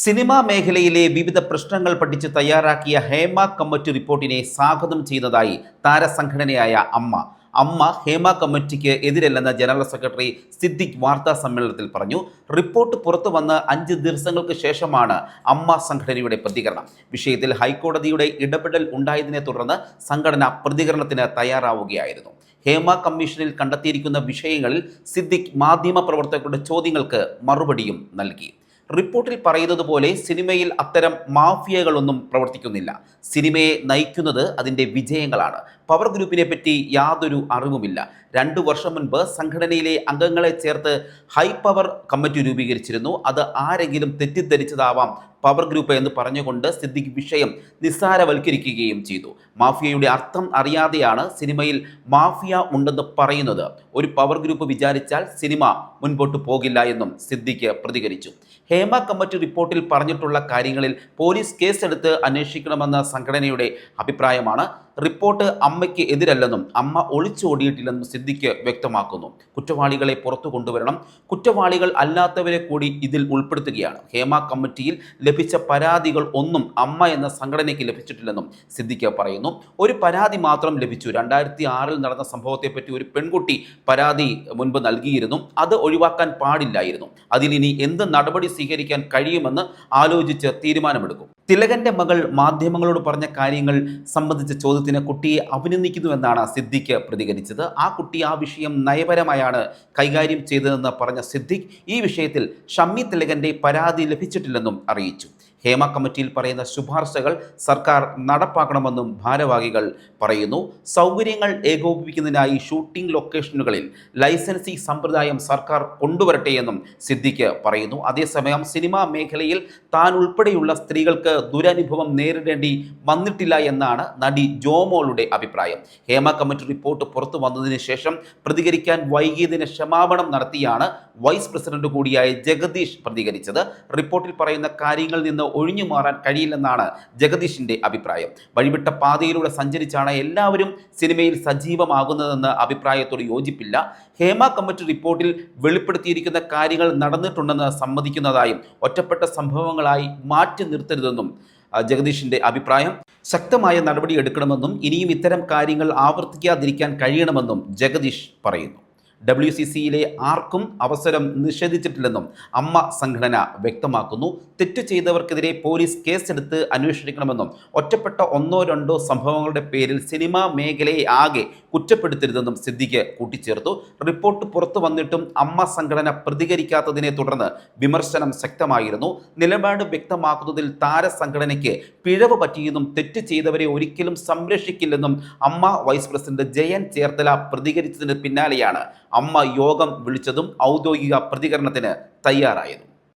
Cinema മേഖലയിലെ വിവിധ പ്രശ്നങ്ങൾ പഠിച്ച് തയ്യാറാക്കിയ ഹേമ കമ്മിറ്റി റിപ്പോർട്ടിനെ സ്വാഗതം ചെയ്തതായി താരസംഘടനയായ അമ്മ. അമ്മ ഹേമ കമ്മിറ്റിക്ക് എതിരല്ലെന്ന് ജനറൽ സെക്രട്ടറി സിദ്ദിഖ് വാർത്താ സമ്മേളനത്തിൽ പറഞ്ഞു. റിപ്പോർട്ട് പുറത്തു വന്ന് അഞ്ച് ദിവസങ്ങൾക്ക് ശേഷമാണ് അമ്മ സംഘടനയുടെ പ്രതികരണം. വിഷയത്തിൽ ഹൈക്കോടതിയുടെ ഇടപെടൽ ഉണ്ടായതിനെ തുടർന്ന് സംഘടന പ്രതികരണത്തിന് തയ്യാറാവുകയായിരുന്നു. ഹേമ കമ്മീഷനിൽ കണ്ടെത്തിയിരിക്കുന്ന വിഷയങ്ങളിൽ സിദ്ദിഖ് മാധ്യമപ്രവർത്തകരുടെ ചോദ്യങ്ങൾക്ക് മറുപടിയും നൽകി. റിപ്പോർട്ടിൽ പറയുന്നത് പോലെ സിനിമയിൽ അത്തരം മാഫിയകളൊന്നും പ്രവർത്തിക്കുന്നില്ല. സിനിമയെ നയിക്കുന്നത് അതിന്റെ വിജയങ്ങളാണ്. പവർ ഗ്രൂപ്പിനെ പറ്റി യാതൊരു അറിവുമില്ല. രണ്ടു വർഷം മുൻപ് സംഘടനയിലെ അംഗങ്ങളെ ചേർത്ത് ഹൈ പവർ കമ്മിറ്റി രൂപീകരിച്ചിരുന്നു. അത് ആരെങ്കിലും തെറ്റിദ്ധരിച്ചതാവാം പവർ ഗ്രൂപ്പ് എന്ന് പറഞ്ഞുകൊണ്ട് സിദ്ദിഖ് വിഷയം നിസ്സാരവൽക്കരിക്കുകയും ചെയ്തു. മാഫിയയുടെ അർത്ഥം അറിയാതെയാണ് സിനിമയിൽ മാഫിയ ഉണ്ടെന്ന് പറയുന്നത്. ഒരു പവർ ഗ്രൂപ്പ് വിചാരിച്ചാൽ സിനിമ മുൻപോട്ട് പോകില്ല എന്നും സിദ്ദിഖ് പ്രതികരിച്ചു. ഹേമ കമ്മിറ്റി റിപ്പോർട്ടിൽ പറഞ്ഞിട്ടുള്ള കാര്യങ്ങളിൽ പോലീസ് കേസെടുത്ത് അന്വേഷിക്കണമെന്ന സംഘടനയുടെ അഭിപ്രായമാണ് റിപ്പോർട്ട് അമ്മയ്ക്ക് എതിരല്ലെന്നും അമ്മ ഒളിച്ചോടിയിട്ടില്ലെന്നും സിദ്ദിഖ് വ്യക്തമാക്കുന്നു. കുറ്റവാളികളെ പുറത്തു കൊണ്ടുവരണം. കുറ്റവാളികൾ അല്ലാത്തവരെ കൂടി ഇതിൽ ഉൾപ്പെടുത്തുകയാണ്. ഹേമ കമ്മിറ്റിയിൽ ലഭിച്ച പരാതികൾ ഒന്നും അമ്മ എന്ന സംഘടനയ്ക്ക് ലഭിച്ചിട്ടില്ലെന്നും സിദ്ദിഖ് പറയുന്നു. ഒരു പരാതി മാത്രം ലഭിച്ചു. രണ്ടായിരത്തി ആറിൽ നടന്ന സംഭവത്തെപ്പറ്റി ഒരു പെൺകുട്ടി പരാതി മുൻപ് നൽകിയിരുന്നു. അത് ഒഴിവാക്കാൻ പാടില്ലായിരുന്നു. അതിലിനി എന്ത് നടപടി സ്വീകരിക്കാൻ കഴിയുമെന്ന് ആലോചിച്ച് തീരുമാനമെടുക്കും. തിലകന്റെ മകൾ മാധ്യമങ്ങളോട് പറഞ്ഞ കാര്യങ്ങൾ സംബന്ധിച്ച ചോദ്യത്തിന് കുട്ടിയെ അഭിനന്ദിക്കുന്നുവെന്നാണ് സിദ്ദിഖ് പ്രതികരിച്ചത്. ആ കുട്ടി ആ വിഷയം നയപരമായാണ് കൈകാര്യം ചെയ്തതെന്ന് പറഞ്ഞ സിദ്ദിഖ് ഈ വിഷയത്തിൽ ഷമ്മി തിലകന്റെ പരാതി ലഭിച്ചിട്ടില്ലെന്നും അറിയിച്ചു. ഹേമ കമ്മിറ്റിയിൽ പറയുന്ന ശുപാർശകൾ സർക്കാർ നടപ്പാക്കണമെന്നും ഭാരവാഹികൾ പറയുന്നു. സൗകര്യങ്ങൾ ഏകോപിപ്പിക്കുന്നതിനായി ഷൂട്ടിംഗ് ലൊക്കേഷനുകളിൽ ലൈസൻസിംഗ് സമ്പ്രദായം സർക്കാർ കൊണ്ടുവരട്ടെ എന്നും സിദ്ദിഖ് പറയുന്നു. അതേസമയം സിനിമാ മേഖലയിൽ താൻ ഉൾപ്പെടെയുള്ള സ്ത്രീകൾക്ക് ദുരനുഭവം നേരിടേണ്ടി വന്നിട്ടില്ല എന്നാണ് നടി ജോമോളുടെ അഭിപ്രായം. ഹേമ കമ്മിറ്റി റിപ്പോർട്ട് പുറത്തു വന്നതിന് ശേഷം പ്രതികരിക്കാൻ വൈകിയതിന് ക്ഷമാപണം നടത്തിയാണ് വൈസ് പ്രസിഡന്റ് കൂടിയായ ജഗദീഷ് പ്രതികരിച്ചത്. റിപ്പോർട്ടിൽ പറയുന്ന കാര്യങ്ങളിൽ നിന്ന് ഒഴിഞ്ഞു മാറാൻ കഴിയില്ലെന്നാണ് ജഗദീഷിന്റെ അഭിപ്രായം. വഴിവിട്ട പാതയിലൂടെ സഞ്ചരിച്ചാണ് എല്ലാവരും സിനിമയിൽ സജീവമാകുന്നതെന്ന അഭിപ്രായത്തോട് യോജിപ്പില്ല. ഹേമ കമ്മിറ്റി റിപ്പോർട്ടിൽ വെളിപ്പെടുത്തിയിരിക്കുന്ന കാര്യങ്ങൾ നടന്നിട്ടുണ്ടെന്ന് സമ്മതിക്കുന്നതായും ഒറ്റപ്പെട്ട സംഭവങ്ങളായി മാറ്റി നിർത്തരുതെന്നും ജഗദീഷിന്റെ അഭിപ്രായം. ശക്തമായ നടപടി എടുക്കണമെന്നും ഇനിയും ഇത്തരം കാര്യങ്ങൾ ആവർത്തിക്കാതിരിക്കാൻ കഴിയണമെന്നും ജഗദീഷ് പറയുന്നു. ഡബ്ല്യു സി സിയിലെ ആർക്കും അവസരം നിഷേധിച്ചിട്ടില്ലെന്നും അമ്മ സംഘടന വ്യക്തമാക്കുന്നു. തെറ്റ് ചെയ്തവർക്കെതിരെ പോലീസ് കേസെടുത്ത് അന്വേഷിക്കണമെന്നും. ഒറ്റപ്പെട്ട ഒന്നോ രണ്ടോ സംഭവങ്ങളുടെ പേരിൽ സിനിമാ മേഖലയെ ആകെ കുറ്റപ്പെടുത്തരുതെന്നും സിദ്ദിഖ് കൂട്ടിച്ചേർത്തു. റിപ്പോർട്ട് പുറത്തു വന്നിട്ടും അമ്മ സംഘടന പ്രതികരിക്കാത്തതിനെ തുടർന്ന് വിമർശനം ശക്തമായിരുന്നു. നിലപാട് വ്യക്തമാക്കുന്നതിൽ താരസംഘടനയ്ക്ക് പിഴവ് പറ്റിയെന്നും തെറ്റ് ചെയ്തവരെ ഒരിക്കലും സംരക്ഷിക്കില്ലെന്നും അമ്മ വൈസ് പ്രസിഡന്റ് ജയൻ ചേർത്തല പ്രതികരിച്ചതിന് പിന്നാലെയാണ് അമ്മ യോഗം വിളിച്ചതും ഔദ്യോഗിക പ്രതികരണത്തിന് തയ്യാറായതും.